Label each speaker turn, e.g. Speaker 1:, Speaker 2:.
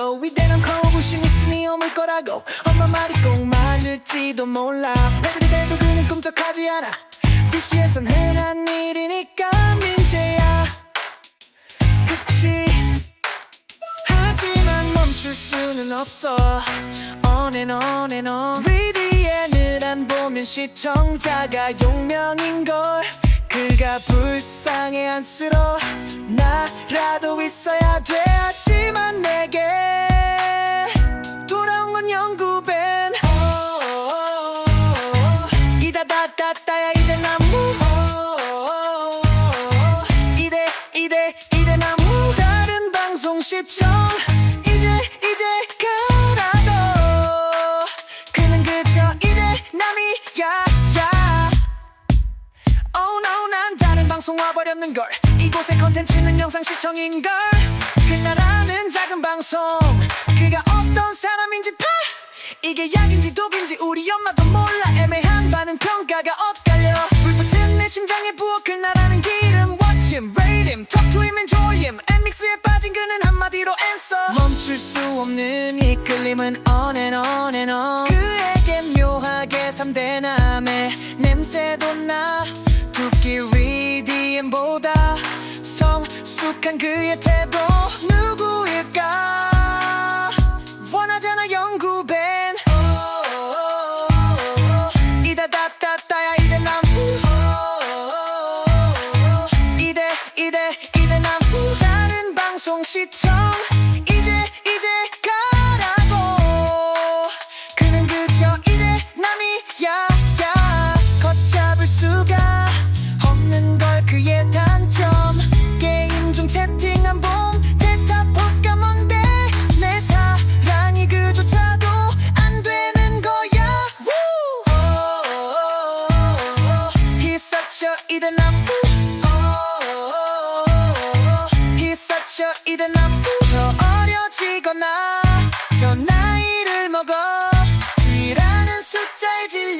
Speaker 1: 말라고 위대한 커브싱 있으니 오물 거라고 엄마 말이 꼭 맞을지도 몰라. 배들이 돼도 그는 꿈쩍하지 않아. DC에선 흔한 일이니까 민재야. 그치? 하지만 멈출 수는 없어. On and on and on. 리디엔을 안 보면 시청자가 용명인걸. 그가 불쌍해 안쓰러 나라도 있어야 돼 이제 이제 가라도 그는 그저 이대 남이야 야. Oh no 난 다른 방송 와버렸는걸. 이곳의 컨텐츠는 영상 시청인걸. 그나라는 작은 방송. 그가 어떤 사람인지 파 이게 약인지 독인지 우리 엄마도 몰라 수 없는 이끌림은 on and on and on. 그에게 묘하게 삼대남의 냄새도 나. 두끼 리디엠보다 성숙한 그의 태도. 누구일까? 원하잖아 영구밴 이다다다다야 이대 나무 이대 이대 이대 나무 다른 방송 시청 이젠 앞으로 어려지거나 더 나이를 먹어 뒤라는 숫자에 질려